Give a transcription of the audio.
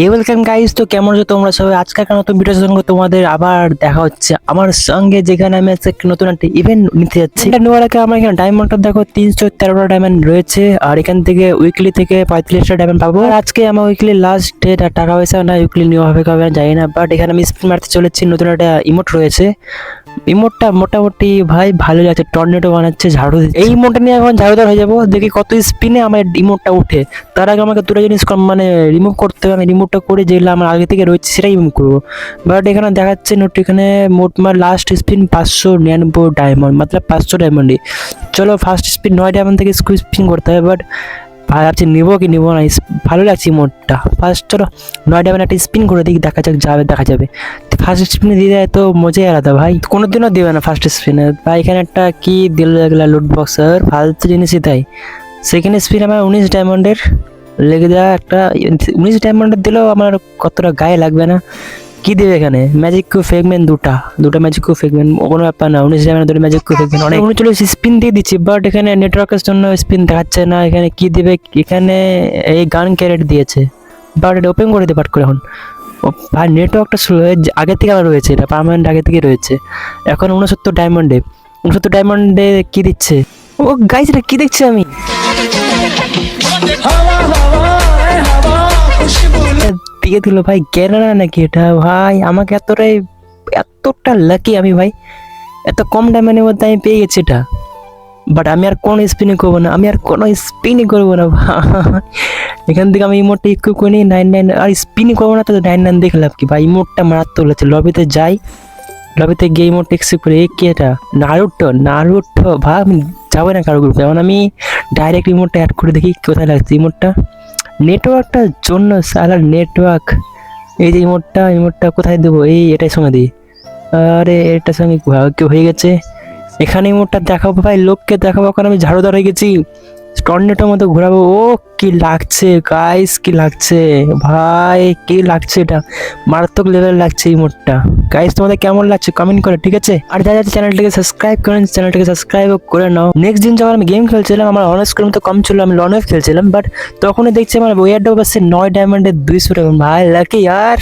এই welcome guys তো কেমন আছো তোমরা সবাই? আজকের একটা নতুন ভিডিওর সঙ্গে তোমাদের আবার দেখা হচ্ছে আমার সঙ্গে, যেখানে আমি আজকে নতুন একটা ইভেন্ট নিতে যাচ্ছি। এটা নেওয়ার আগে আমার এখানে ডায়মন্ডটা দেখো, তিনশো তেরোটা ডায়মন্ড রয়েছে। আর এখান থেকে উইকলি থেকে পঁয়ত্রিশটা ডায়মন্ড পাবো। আর আজকে আমার উইকলি লাস্ট ডেট আর টাকা পয়সা না উইকলি নেওয়া হবে, কবে জানি না। বাট এখানে আমি স্পিন মারতে চলেছি, নতুন একটা ইমোট রয়েছে। ইমোটটা মোটামুটি ভাই ভালো লাগছে টর্নেডো বানাচ্ছে, ঝাড়ু। এই ইমোটটা নিয়ে এখন ঝাড়ুদার হয়ে যাব, দেখি কত স্পিনে আমার ইমোটটা উঠে। তার আগে আমাকে দুটো জিনিস মানে রিমুভ করতে হবে, আমি রিমুভটা করে যেগুলো আমার আগে থেকে রয়েছে সেটাই রিমুভ করব। বাট এখানে দেখাচ্ছে নোট এখানে মোট মার লাস্ট স্পিন পাঁচশো নিরানব্বই ডায়মন্ড মাত্র পাঁচশো ডায়মন্ডই চলো ফার্স্ট স্পিন নয় ডায়মন্ড থেকে স্কুল স্পিন করতে হবে বাট ভাবছি নিবো কি নিবো না ভালো লাগছে মোটটা ফার্স্ট চলো নয় ডায়মন্ড একটা স্পিন করে দিই দেখা যাক যাবে, দেখা যাবে। ফার্স্ট স্পিনে দিয়ে দেয় তো মজাই আলাদা ভাই। কোনো দিনও দেবে না ফার্স্ট স্পিনে ভাই, এখানে একটা কি দিল এগুলা লুট বক্সার ফালতু জিনিসই তাই। সেকেন্ড স্পিন আমার উনিশ ডায়মন্ডের লেগে দেওয়া একটা, উনিশ ডায়মন্ডের দিলেও আমার কতটা গায়ে লাগবে না। কি দেবে এখানে? ম্যাজিক কিউ ফেগমেন্ট দুটা। দুটা ম্যাজিক কিউ ফেগমেন্ট কোনো ব্যাপার না। উনিশ ডায়মন্ড দুটো ম্যাজিক কিউ ফেগমেন্ট অনেক উনচল্লিশ স্পিন দিয়ে দিচ্ছি বাট এখানে নেটওয়ার্কের জন্য স্পিন দেখাচ্ছে না। এখানে কি দেবে? এখানে এই গান ক্যারেট দিয়েছে। বাট এটা ওপেন করে দিতে পাট করে এখন ভাই নেটওয়ার্কটা স্লো হয়ে আগে থেকে আমার রয়েছে। এটা পার্মানেন্ট আগে থেকে রয়েছে। এখন উনসত্তর ডায়মন্ডে উনসত্তর ডায়মন্ডে কি দিচ্ছে? ও গাইজ এটা কি দেখছি আমি? দিয়ে দিল, ভাই কেনারা নাকি এটা? ভাই, আমাকে এতটাই, এতটা লাকি আমি, ভাই। এত কম ডায়মন্ডের মধ্যে আমি পেয়ে গেছি এটা। বাট আমি আর কোনো স্পিনই করব না, আমি আর কোনো স্পিনই করব না এখান থেকে আমি ইমোটটা ইকুইপ করে নিই নাইন নাইন আর স্পিনই করব না তো নাইন নাইন দেখলাম কি, ভাই? ইমোটটা মারাত্মক লাগছে লবিতে যাই লবিতে গিয়ে ইমোট এক্সিপ করে, এ কি এটা? নারুটো নারুটো ভাই, আমি যাব না কারও গ্রুপে এখন আমি ডাইরেক্ট ইমোটটা অ্যাড করে দেখি, কোথায় লাগছে ইমোটটা নেটওয়ার্কটার জন্য সালার নেটওয়ার্ক। এই যে ইমোটটা ইমোটটা কোথায় দেবো? এই এটাই সঙ্গে দিই। আরে এটার সঙ্গে কেউ হয়ে গেছে। এখানে ইমোটটা দেখাবো ভাই, লোককে দেখাবো। কারণ আমি ঝাড়ুদার হয়ে গেছি। টর্নেটোর মতো ঘোরাবো। ও, কি লাগছে গাইস কি লাগছে? ভাই, কি লাগছে এটা? মারাত্মক লেভেল লাগছে এই গাইস তোমাদের কেমন লাগছে? কমেন্ট করে, ঠিক আছে? আর যারা চ্যানেলটিকে সাবস্ক্রাইব করেন চ্যানেলটিকে সাবস্ক্রাইব করে নাও। নেক্সট দিন যখন আমি গেম খেলছিলাম, আমার অনার্স স্ক্রিন তো কম ছিল, আমি লন খেলছিলাম বাট তখনই দেখছি আমার ওয়ার ডব আছে নয় ডায়মন্ডের দুইশো টাকা। ভাই লাকি আর